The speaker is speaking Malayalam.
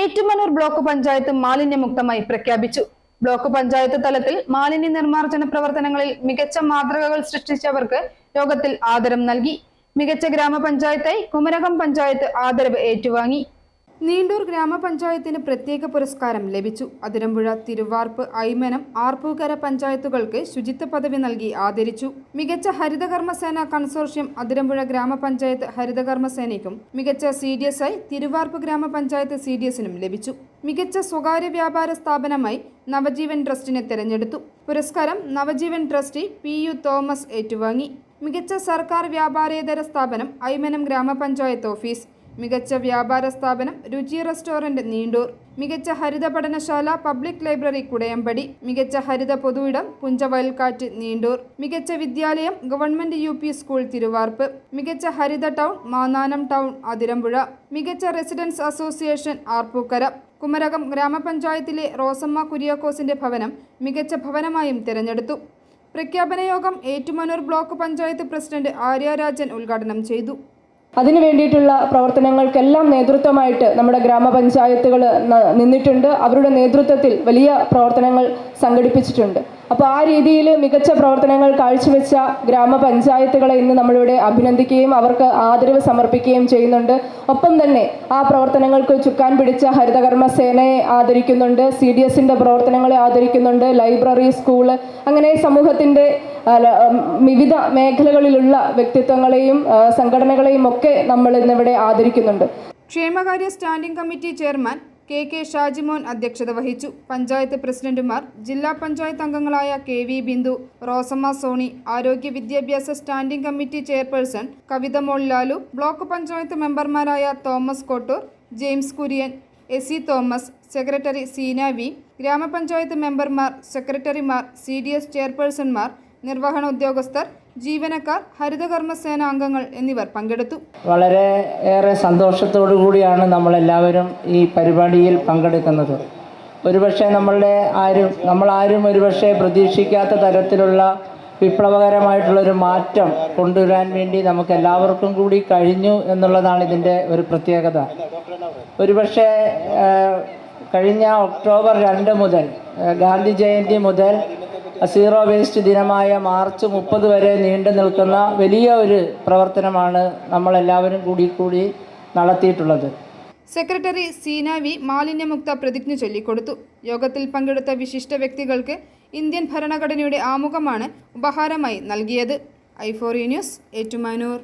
ഏറ്റുമാനൂർ ബ്ലോക്ക് പഞ്ചായത്ത് മാലിന്യമുക്തമായി പ്രഖ്യാപിച്ചു. ബ്ലോക്ക് പഞ്ചായത്ത് തലത്തിൽ മാലിന്യ നിർമ്മാർജന പ്രവർത്തനങ്ങളിൽ മികച്ച മാതൃകകൾ സൃഷ്ടിച്ചവർക്ക് യോഗത്തിൽ ആദരം നൽകി. മികച്ച ഗ്രാമപഞ്ചായത്തായി കുമരകം പഞ്ചായത്ത് ആദരവ് ഏറ്റുവാങ്ങി. നീണ്ടൂർ ഗ്രാമപഞ്ചായത്തിന് പ്രത്യേക പുരസ്കാരം ലഭിച്ചു. അതിരമ്പുഴ തിരുവാർപ്പ് ഐമനം ആർപ്പൂക്കര പഞ്ചായത്തുകൾക്ക് ശുചിത്വ പദവി നൽകി ആദരിച്ചു. മികച്ച ഹരിതകർമ്മസേന കൺസോർഷ്യം അതിരമ്പുഴ ഗ്രാമപഞ്ചായത്ത് ഹരിതകർമ്മസേനയ്ക്കും മികച്ച സി ഡി എസ് ഐ തിരുവാർപ്പ് ഗ്രാമപഞ്ചായത്ത് സി ഡി എസിനും ലഭിച്ചു. മികച്ച സ്വകാര്യ വ്യാപാര സ്ഥാപനമായി നവജീവൻ ട്രസ്റ്റിനെ തെരഞ്ഞെടുത്തു. പുരസ്കാരം Navajeevan trustee P U Thomas ഏറ്റുവാങ്ങി. മികച്ച സർക്കാർ വ്യാപാരേതര സ്ഥാപനം ഐമനം ഗ്രാമപഞ്ചായത്ത് ഓഫീസ്. മികച്ച വ്യാപാര സ്ഥാപനം രുചി റെസ്റ്റോറന്റ് നീണ്ടൂർ മികച്ച ഹരിത പഠനശാല പബ്ലിക് ലൈബ്രറി കുടയമ്പടി മികച്ച ഹരിത പൊതുയിടം പുഞ്ചവയൽക്കാറ്റ് നീണ്ടൂർ മികച്ച വിദ്യാലയം ഗവൺമെന്റ് യു സ്കൂൾ തിരുവാർപ്പ് മികച്ച ഹരിത ടൗൺ മാനാനം ടൗൺ അതിരമ്പുഴ മികച്ച റെസിഡൻസ് അസോസിയേഷൻ ആർപ്പൂക്കര കുമരകം ഗ്രാമപഞ്ചായത്തിലെ റോസമ്മ കുര്യാക്കോസിന്റെ ഭവനം മികച്ച ഭവനമായും തിരഞ്ഞെടുത്തു. പ്രഖ്യാപന യോഗം ഏറ്റുമാനൂർ ബ്ലോക്ക് പഞ്ചായത്ത് പ്രസിഡന്റ് ആര്യ ഉദ്ഘാടനം ചെയ്തു. അതിനു വേണ്ടിയിട്ടുള്ള പ്രവർത്തനങ്ങൾക്കെല്ലാം നേതൃത്വമായിട്ട് നമ്മുടെ ഗ്രാമപഞ്ചായത്തുകൾ നിന്നിട്ടുണ്ട്. അവരുടെ നേതൃത്വത്തിൽ വലിയ പ്രവർത്തനങ്ങൾ സംഘടിപ്പിച്ചിട്ടുണ്ട്. അപ്പോൾ ആ രീതിയിൽ മികച്ച പ്രവർത്തനങ്ങൾ കാഴ്ചവെച്ച ഗ്രാമപഞ്ചായത്തുകളെ ഇന്ന് നമ്മളിവിടെ അഭിനന്ദിക്കുകയും അവർക്ക് ആദരവ് സമർപ്പിക്കുകയും ചെയ്യുന്നുണ്ട്. ഒപ്പം തന്നെ ആ പ്രവർത്തനങ്ങൾക്ക് ചുക്കാൻ പിടിച്ച ഹരിതകർമ്മ സേനയെ ആദരിക്കുന്നുണ്ട്. സി ഡി എസിന്റെ പ്രവർത്തനങ്ങളെ ആദരിക്കുന്നുണ്ട്. ലൈബ്രറി സ്കൂൾ അങ്ങനെ സമൂഹത്തിന്റെ വിവിധ മേഖലകളിലുള്ള വ്യക്തിത്വങ്ങളെയും സംഘടനകളെയും ഒക്കെ നമ്മൾ ഇന്നിവിടെ ആദരിക്കുന്നുണ്ട്. ക്ഷേമകാര്യ standing committee chairman K K Shajimon അധ്യക്ഷത വഹിച്ചു. പഞ്ചായത്ത് പ്രസിഡന്റുമാർ ജില്ലാ പഞ്ചായത്ത് അംഗങ്ങളായ കെ വി ബിന്ദു റോസമ്മ സോണി ആരോഗ്യ വിദ്യാഭ്യാസ standing committee chairperson Kavitha Mol Lalu block panchayat മെമ്പർമാരായ Thomas Kottoor James Kurian C Thomas secretary Seena V ഗ്രാമപഞ്ചായത്ത് മെമ്പർമാർ സെക്രട്ടറിമാർ സി ഡി എസ് ചെയർപേഴ്സൺമാർ നിർവഹണ ഉദ്യോഗസ്ഥർ ജീവനക്കാർ ഹരിതകർമ്മസേന അംഗങ്ങൾ എന്നിവർ പങ്കെടുത്തു. വളരെ ഏറെ സന്തോഷത്തോടു കൂടിയാണ് നമ്മളെല്ലാവരും ഈ പരിപാടിയിൽ പങ്കെടുക്കുന്നത്. ഒരുപക്ഷെ നമ്മളുടെ ആരും നമ്മൾ ആരും ഒരുപക്ഷെ പ്രതീക്ഷിക്കാത്ത തരത്തിലുള്ള വിപ്ലവകരമായിട്ടുള്ളൊരു മാറ്റം കൊണ്ടുവരാൻ വേണ്ടി നമുക്ക് എല്ലാവർക്കും കൂടി കഴിഞ്ഞു എന്നുള്ളതാണ് ഇതിന്റെ ഒരു പ്രത്യേകത. ഒരുപക്ഷെ കഴിഞ്ഞ ഒക്ടോബർ രണ്ട് മുതൽ ഗാന്ധി ജയന്തി മുതൽ സീറോ വേസ്റ്റ് ദിനമായ മാർച്ച് മുപ്പത് വരെ നീണ്ടു നിൽക്കുന്ന വലിയ ഒരു പ്രവർത്തനമാണ് നമ്മളെല്ലാവരും കൂടി കൂടി നടത്തിയിട്ടുള്ളത്. സെക്രട്ടറി സീന വി മാലിന്യമുക്ത പ്രതിജ്ഞ ചൊല്ലിക്കൊടുത്തു. യോഗത്തിൽ പങ്കെടുത്ത വിശിഷ്ട വ്യക്തികൾക്ക് ഇന്ത്യൻ ഭരണഘടനയുടെ ആമുഖമാണ് ഉപഹാരമായി നൽകിയത്. ഐഫോറി ന്യൂസ് ഏറ്റുമാനൂർ.